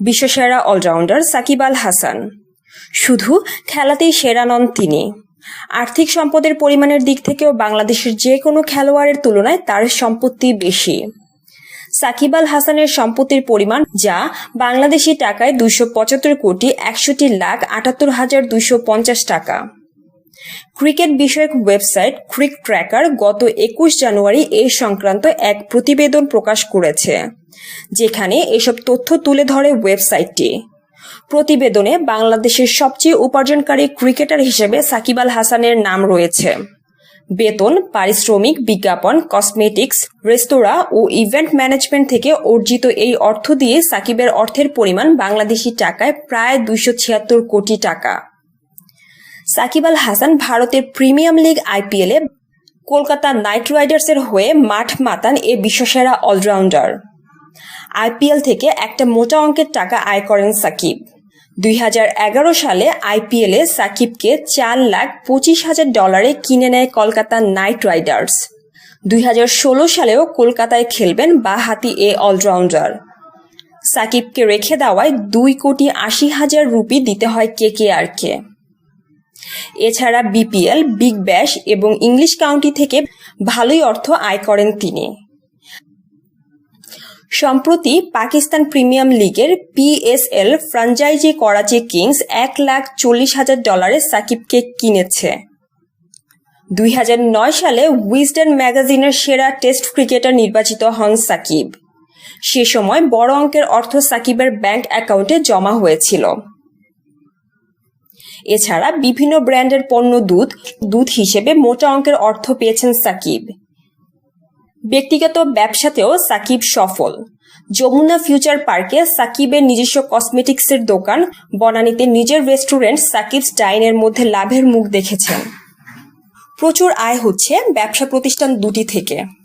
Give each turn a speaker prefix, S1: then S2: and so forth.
S1: বিশ্বসেরা allrounder Shakib Al Hasan. শুধু খেলাতেই সেরা নন তিনি। আর্থিক সম্পদের পরিমাণের দিক থেকেও বাংলাদেশের যে কোনো খেলোয়াড়ের তুলনায় তার সম্পত্তি বেশি। সাকিব আল হাসানের সম্পত্তির পরিমাণ যা বাংলাদেশি টাকায় দুশো পঁচাত্তর কোটি একষট্টি লাখ আটাত্তর হাজার দুইশো পঞ্চাশ টাকা। ক্রিকেট বিষয়ক ওয়েবসাইট ক্রিক ট্র্যাকার গত একুশ জানুয়ারি এই সংক্রান্ত এক প্রতিবেদন প্রকাশ করেছে, যেখানে এসব তথ্য তুলে ধরে ওয়েবসাইটটি। প্রতিবেদনে বাংলাদেশের সবচেয়ে উপার্জনকারী ক্রিকেটার হিসেবে সাকিব আল হাসানের নাম রয়েছে। বেতন, পারিশ্রমিক, বিজ্ঞাপন, কসমেটিক্স, রেস্তোরাঁ ও ইভেন্ট ম্যানেজমেন্ট থেকে অর্জিত এই অর্থ দিয়ে সাকিবের অর্থের পরিমাণ বাংলাদেশি টাকায় প্রায় দুইশো ছিয়াত্তর কোটি টাকা। সাকিব আল হাসান ভারতের প্রিমিয়াম লিগ আইপিএলে কলকাতা নাইট রাইডার্সের হয়ে মাঠ মাতান এ বিশ্বসেরা অলরাউন্ডার। আইপিএল থেকে একটা মোটা অঙ্কের টাকা আয় করেন সাকিব। দুই হাজার এগারো সালে আইপিএলে সাকিবকে চার লাখ পঁচিশ হাজার ডলারে কিনে নেয় কলকাতা নাইট রাইডার্স। দুই হাজার ষোলো সালেও কলকাতায় খেলবেন বা হাতি এ অলরাউন্ডার। সাকিবকে রেখে দেওয়ায় দুই কোটি আশি হাজার রুপি দিতে হয় কে কে আর কে। এছাড়া বিপিএল বিগ ব্যাশ এবং ইংলিশ কাউন্টি থেকে ভালোই অর্থ আয় করেন তিনি। সম্প্রতি পাকিস্তান প্রিমিয়াম লিগের পিএসএল ফ্রাঞ্চাইজি করাচি কিংস এক লাখ চল্লিশ হাজার ডলারে সাকিবকে কিনেছে। দুই হাজার নয় সালে উইজডেন ম্যাগাজিনের সেরা টেস্ট ক্রিকেটার নির্বাচিত হন সাকিব। সে সময় বড় অঙ্কের অর্থ সাকিবের ব্যাংক অ্যাকাউন্টে জমা হয়েছিল। এছাড়া বিভিন্ন ব্র্যান্ডের পণ্য দুধ দুধ হিসেবে মোটা অঙ্কের অর্থ পেয়েছেন সাকিব। ব্যক্তিগত ব্যবসাতেও সাকিব সফল। যমুনা ফিউচার পার্কে সাকিবের নিজস্ব কসমেটিক্সের দোকান, বনানীতে নিজের রেস্টুরেন্ট সাকিব ডাইনের মধ্যে লাভের মুখ দেখেছেন। প্রচুর আয় হচ্ছে ব্যবসা প্রতিষ্ঠান দুটি থেকে।